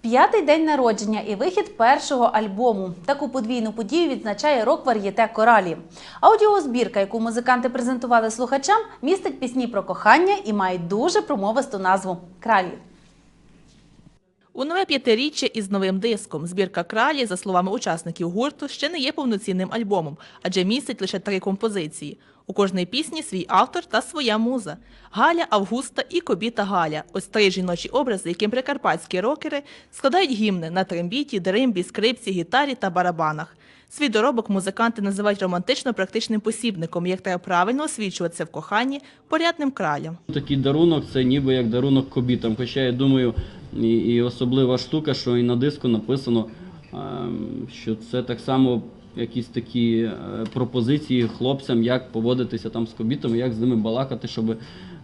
П'ятий день народження і вихід першого альбому. Таку подвійну подію відзначає рок вар'єте коралі. Аудіозбірка, яку музиканти презентували слухачам, містить пісні про кохання і має дуже промовисту назву Кралі. У нове п'ятиріччя із новим диском збірка кралі, за словами учасників гурту, ще не є повноцінним альбомом, адже містить лише три композиції. У кожній пісні свій автор та своя муза Галя, Августа і Кобіта Галя. Ось три жіночі образи, яким прикарпатські рокери складають гімни на трембіті, дримбі, скрипці, гітарі та барабанах. Свій доробок музиканти називають романтично-практичним посібником, як треба правильно освічуватися в коханні порядним кралям. Такий дарунок це ніби як дарунок кобітам. Хоча я думаю, і, і особлива штука, що і на диску написано, ем, що це так само якісь такі е, пропозиції хлопцям, як поводитися там з кобітами, як з ними балакати, щоб,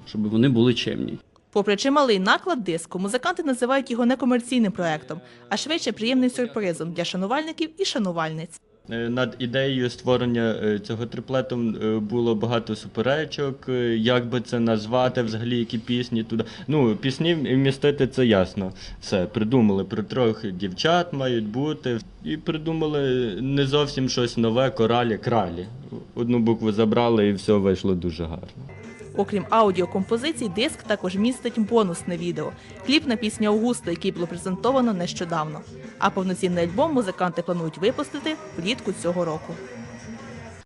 щоб вони були чемні. Попри чималий наклад диску, музиканти називають його не комерційним проектом, а швидше приємним сюрпризом для шанувальників і шанувальниць. Е, Над ідеєю створення е, цього триплету е, було багато суперечок, як би це назвати, взагалі які пісні туди. Ну, пісні вмістити це ясно. Все, придумали про трьох дівчат мають бути. І придумали не зовсім щось нове, коралі, кралі. Одну букву забрали і все вийшло дуже гарно. Окрім аудіокомпозицій, диск також містить бонусне відео кліп на пісню Августа, який було презентовано нещодавно. А повноцінний альбом музиканти планують випустити влітку цього року.